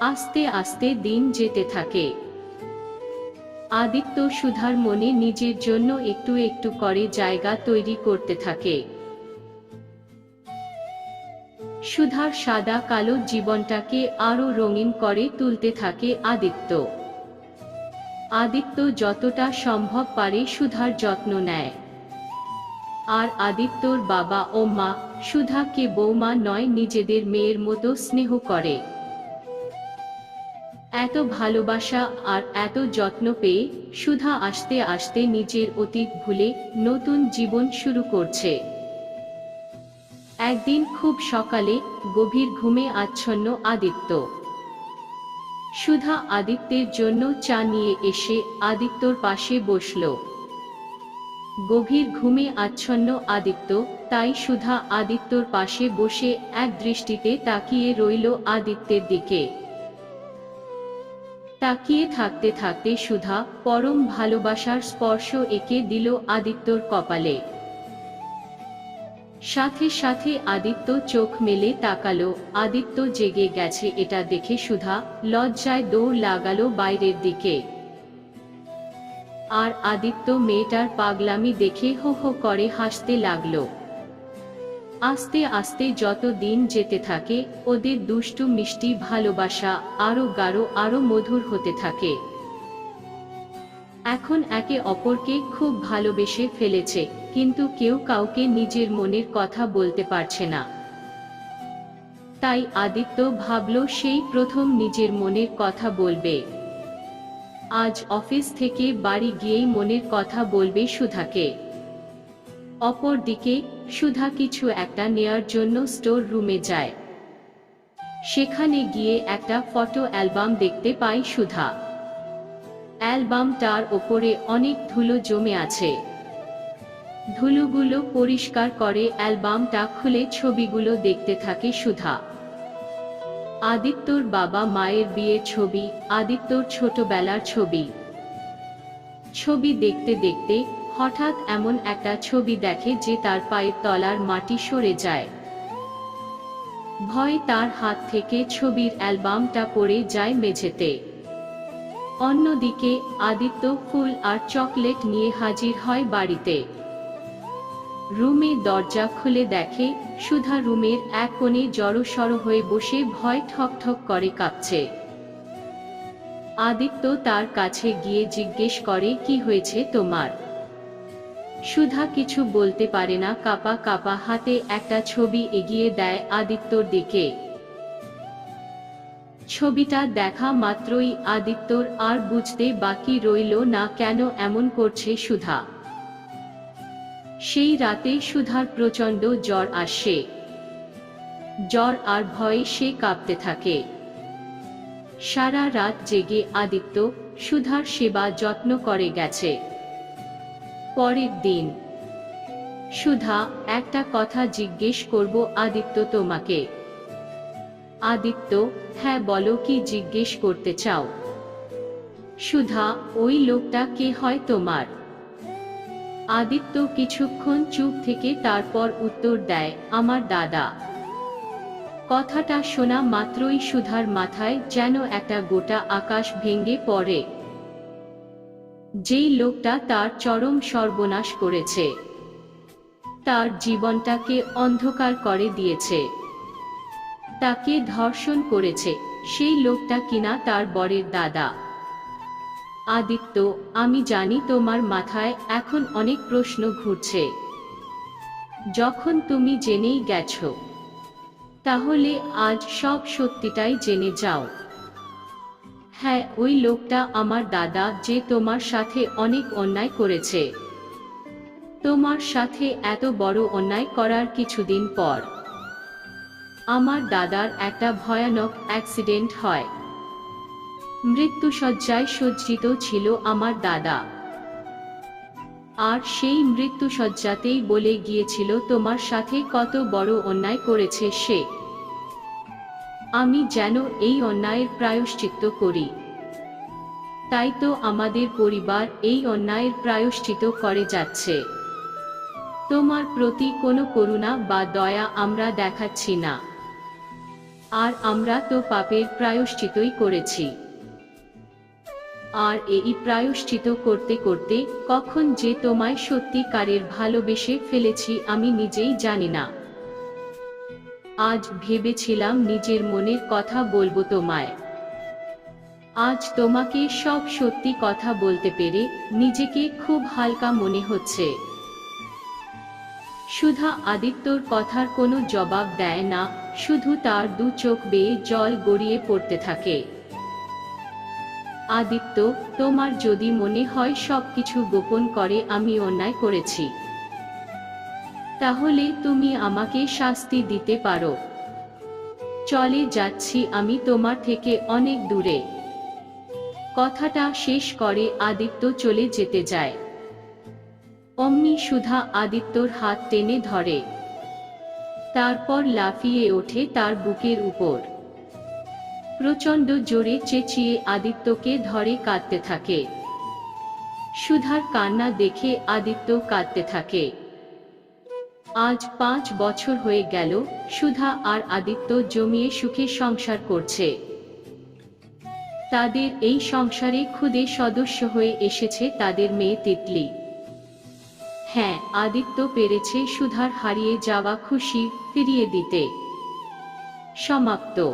আস্তে আস্তে দিন যেতে থাকে। আদিত্য সুধার মনে নিজের জন্য একটু একটু করে জায়গা তৈরি করতে থাকে। সুধার সাদা কালো জীবনটাকে আরও রঙিন করে তুলতে থাকে আদিত্য। আদিত্য যতটা সম্ভব পারে সুধার যত্ন নেয়। আর আদিত্যর বাবা ও মা সুধাকে বৌমা নয়, নিজেদের মেয়ের মতো স্নেহ করে। এত ভালোবাসা আর এত যত্ন পেয়ে সুধা আস্তে আস্তে নিজের অতীত ভুলে নতুন জীবন শুরু করছে। একদিন খুব সকালে গভীর ঘুমে আচ্ছন্ন আদিত্য। সুধা আদিত্যের জন্য চা নিয়ে এসে আদিত্যর পাশে বসল। গভীর ঘুমে আচ্ছন্ন আদিত্য, তাই সুধা আদিত্যর পাশে বসে এক দৃষ্টিতে তাকিয়ে রইল আদিত্যের দিকে। তাকিয়ে থাকতে থাকতে সুধা পরম ভালোবাসার স্পর্শ এঁকে দিল আদিত্যর কপালে। সাথে সাথে আদিত্য চোখ মেলে তাকালো। আদিত্য জেগে গেছে এটা দেখে সুধা লজ্জায় দৌড় লাগালো বাইরের দিকে। আর আদিত্য মেয়েটার পাগলামি দেখে হো হো করে হাসতে লাগল। আস্তে আস্তে যত দিন যেতে থাকে, ওদের দুষ্টু মিষ্টি ভালোবাসা আরও গাঢ়, আরও মধুর হতে থাকে। এখন একে অপরকে খুব ভালোবেসে ফেলেছে, কিন্তু কেউ কাউকে নিজের মনের কথা বলতে পারছে না। তাই আদিত্য ভাবল, সেই প্রথম নিজের মনের কথা বলবে। আজ অফিস থেকে বাড়ি গিয়েই মনের কথা বলবে সুধাকে। অপরদিকে, সুধা কিছু একটা নেয়ার জন্য স্টোর রুমে যায়। সেখানে গিয়ে একটা ফটো অ্যালবাম দেখতে পায় সুধা। অ্যালবামটার ওপরে অনেক ধুলো জমে আছে। ধুলোগুলো পরিষ্কার করে অ্যালবামটা খুলে ছবিগুলো দেখতে থাকে সুধা। আদিত্যর বাবা মায়ের বিয়ের ছবি, আদিত্যর ছোটবেলার ছবি। ছবি দেখতে দেখতে হঠাৎ এমন একটা ছবি দেখে যে তার পায়ের তলার মাটি সরে যায়। ভয় তার হাত থেকে ছবির অ্যালবামটা পড়ে যায় মেঝেতে। অন্যদিকে, আদিত্য ফুল আর চকলেট নিয়ে হাজির হয় বাড়িতে। রুমে দরজা খুলে দেখে, সুধা রুমের এক কোণে জড়সড় হয়ে বসে ভয় ঠক ঠক করে কাঁপছে। আদিত্য তার কাছে গিয়ে জিজ্ঞেস করে, কি হয়েছে তোমার? সুধা কিছু বলতে পারে না, কাপা কাপা হাতে একটা ছবি এগিয়ে দেয় আদিত্যর দিকে। ছবিটা দেখা মাত্রই আদিত্যর, আর বুঝতে বাকি রইল না কেন এমন করছে সুধা। সেই রাতে সুধার প্রচণ্ড জ্বর আসে। জ্বর আর ভয়ে সে কাঁপতে থাকে। সারা রাত জেগে আদিত্য সুধার সেবা যত্ন করে গেছে। পরের দিন। সুধা, একটা কথা জিজ্ঞেস করব আদিত্য তোমাকে। আদিত্য হ্যাঁ বলো কি জিজ্ঞেস করতে চাও? সুধা, ওই লোকটা কে হয় তোমার? আদিত্য কিছুক্ষণ চুপ থেকে তারপর উত্তর দেয়, আমার দাদা। কথাটা শোনা মাত্রই সুধার মাথায় যেন একটা গোটা আকাশ ভেঙে পড়ে। যেই লোকটা তার চরম সর্বনাশ করেছে। তার জীবনটাকে অন্ধকার করে দিয়েছে। তাকে ধর্ষণ করেছে, সেই লোকটা কিনা তার বরের দাদা। আদিত্য, আমি জানি তোমার মাথায় এখন অনেক প্রশ্ন ঘুরছে। যখন তুমি জেনেই গেছো, তাহলে আজ সব সত্যিটাই জেনে যাও। হ্যাঁ ওই লোকটা আমার দাদা যে তোমার সাথে অনেক অন্যায় করেছে। তোমার সাথে এত বড় অন্যায় করার কিছুদিন পর আমার দাদার একটা ভয়ানক অ্যাক্সিডেন্ট হয়। মৃত্যুসজ্জায় সজ্জিত ছিল আমার দাদা। আর সেই মৃত্যুসজ্জাতেই বলে গিয়েছিল, তোমার সাথে কত বড় অন্যায় করেছে সে। আমি যেন এই অন্যায়ের প্রায়শ্চিত্ত করি। তাই তো আমাদের পরিবার এই অন্যায়ের প্রায়শ্চিত করে যাচ্ছে। তোমার প্রতি কোনো করুণা বা দয়া আমরা দেখাচ্ছি না। আর আমরা তো পাপের প্রায়শ্চিতই করেছি। আর এই প্রায়শ্চিত করতে করতে কখন যে তোমায় সত্যিকারের ভালোবেসে ফেলেছি আমি নিজেই জানি না। আজ ভেবেছিলাম নিজের মনের কথা বলব তোমায়। আজ তোমাকে সব সত্যি কথা বলতে পেরে নিজেকে খুব হালকা মনে হচ্ছে। সুধা আদিত্যর কথার কোনো জবাব দেয় না, শুধু তার দু চোখ বেয়ে জল গড়িয়ে পড়তে থাকে। আদিত্য, তোমার যদি মনে হয় সবকিছু গোপন করে আমি অন্যায় করেছি। তাহলে তুমি আমাকে শাস্তি দিতে পারো। চলে যাচ্ছি আমি তোমার থেকে অনেক দূরে। কথাটা শেষ করে আদিত্য চলে যেতে যায়। অমনি সুধা আদিত্যর হাত টেনে ধরে। তারপর লাফিয়ে ওঠে তার বুকের উপর। প্রচণ্ড জোরে চেঁচিয়ে আদিত্যকে ধরে কাঁদতে থাকে। সুধার কান্না দেখে আদিত্য কাঁদতে থাকে। আজ পাঁচ বছর হয়ে গেল সুধা আর আদিত্য জমিয়ে সুখে সংসার করছে। তাদের এই সংসারে খুদে সদস্য হয়ে এসেছে তাদের মেয়ে তিতলি। হ্যাঁ আদিত্য পেরেছে সুধার হারিয়ে যাওয়া খুশি ফিরিয়ে দিতে। সমাপ্ত।